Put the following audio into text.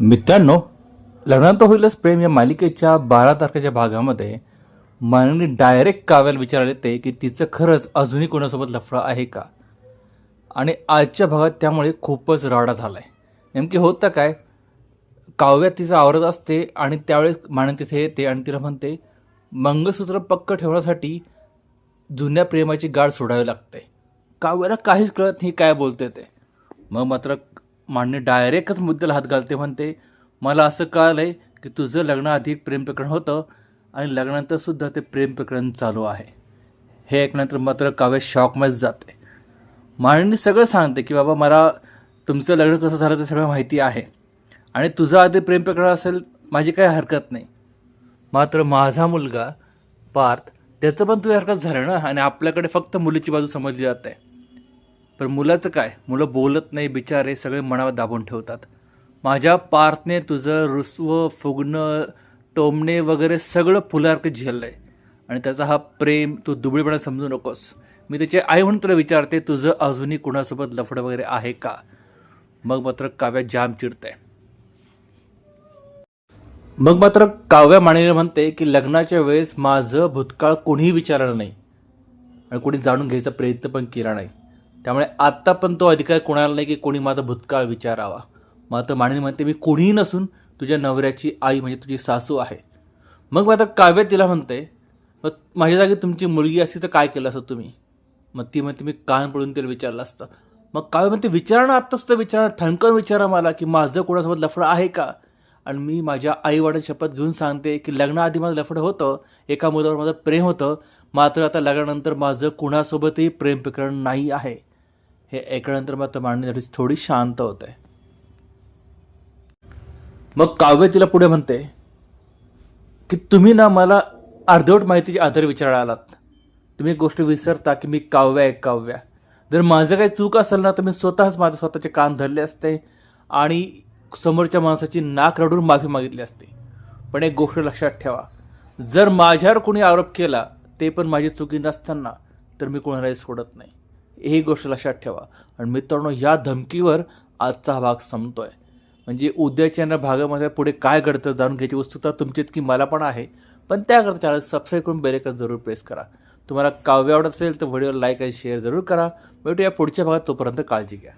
मित्रांनो लग्नात होईलच प्रेम या मालिकेच्या बारा तारखेच्या भागामध्ये. माननी डायरेक्ट काव्याला विचारले ते की तिचं खरंच अजूनही कोणासोबत लफडा आहे का? आणि आजच्या भागात त्यामुळे खूपच राडा झाला आहे नेमकी होतं काय? काव्या तिचं आवरत असते आणि त्यावेळेस मानन तिथे येते आणि तिला म्हणते मंगळसूत्र पक्क ठेवण्यासाठी जुन्या प्रेमाची गाड सोडावी लागते. काव्याला काहीच कळत नाही काय बोलते ते. मग मात्र मान्य डायरेक्टच मुद्द्याला हात घालते म्हणते. मला असं कळलं आहे की तुझं लग्नाआधी एक प्रेम प्रकरण होतं आणि लग्नानंतरसुद्धा ते प्रेम प्रकरण चालू आहे. हे ऐकल्यानंतर मात्र काव्य शॉकमध्ये जाते. मांडणी सगळं सांगते की बाबा मला तुमचं लग्न कसं झालं ते सगळं माहिती आहे. आणि तुझं आधी प्रेम प्रकरण असेल माझी काही हरकत नाही. मात्र माझा मुलगा पार्थ त्याचं पण तुझ्या हरकत झालं ना? आणि आपल्याकडे फक्त मुलीची बाजू समजली जाते. पण मुलाचं काय? मुलं बोलत नाही बिचारे सगळे मनावर दाबून ठेवतात. माझ्या पार्थने तुझं रुसवं फुगणं टोमणे वगैरे सगळं फुलासारखं झेललं आहे आणि त्याचा हा प्रेम तू दुबळीपणा समजू नकोस. मी त्याची आई म्हणून तुला विचारते तुझं अजूनही कुणासोबत लफडं वगैरे आहे का? मग मात्र काव्या जाम चिडते मग मात्र काव्या मानेने म्हणते की लग्नाच्या वेळेस माझं भूतकाळ कोणीही विचारलं नाही. आणि कोणी जाणून घ्यायचा प्रयत्न पण केला नाही. त्यामुळे आत्ता पण तो अधिकार कोणाला नाही की कोणी माझा भूतकाळ विचारावा. मात्र माणिनी म्हणते मी कोणीही नसून तुझ्या नवऱ्याची आई म्हणजे तुझी सासू आहे. मग मात्र काव्य तिला म्हणते मग माझ्या जागी तुमची मुलगी असती तर काय केलं असं तुम्ही? मग ती म्हणते मी कान पडून तिला विचारलं असतं. मग काव्य म्हणते विचारणं आत्ताच तर विचारणं ठणकन विचारा मला की माझं कोणासोबत लफडं आहे का? आणि मी माझ्या आईवडिलांची शपथ घेऊन सांगते की लग्नाआधी माझं लफडं होतं एका मुलावर माझं प्रेम होतं मात्र आता लग्नानंतर माझं कुणासोबतही प्रेम प्रकरण नाही आहे. हे ऐकल्यानंतर मात्र मांडणी थोडी शांत होते. मग काव्य तिला पुढे म्हणते की तुम्ही ना मला अर्धवट माहितीचे आधार विचारायला आलात. तुम्ही एक गोष्ट विसरता की मी काव्य आहे काव्या जर माझं काही चूक असेल ना तर मी स्वतःच माझे स्वतःचे कान धरले असते आणि समोरच्या माणसाची नाक रडून माफी मागितली असते. पण एक गोष्ट लक्षात ठेवा. जर माझ्यावर कोणी आरोप केला ते पण माझी चुकी नसताना तर मी कोणालाही सोडत नाही. ही गोष्ट लक्षात ठेवा. आणि मित्रांनो या धमकीवर आजचा हा भाग आहे म्हणजे उद्याच्या या भागामध्ये पुढे काय घडतं जाणून घ्यायची उत्सुकता तुमची इतकी मला पण आहे. पण त्याकरता चॅनल सबस्क्राईब करून बेलेकन जरूर प्रेस करा. तुम्हाला काव्य आवडत असेल तर व्हिडिओ लाईक आणि शेअर जरूर करा. भेटूया पुढच्या भागात तोपर्यंत काळजी घ्या.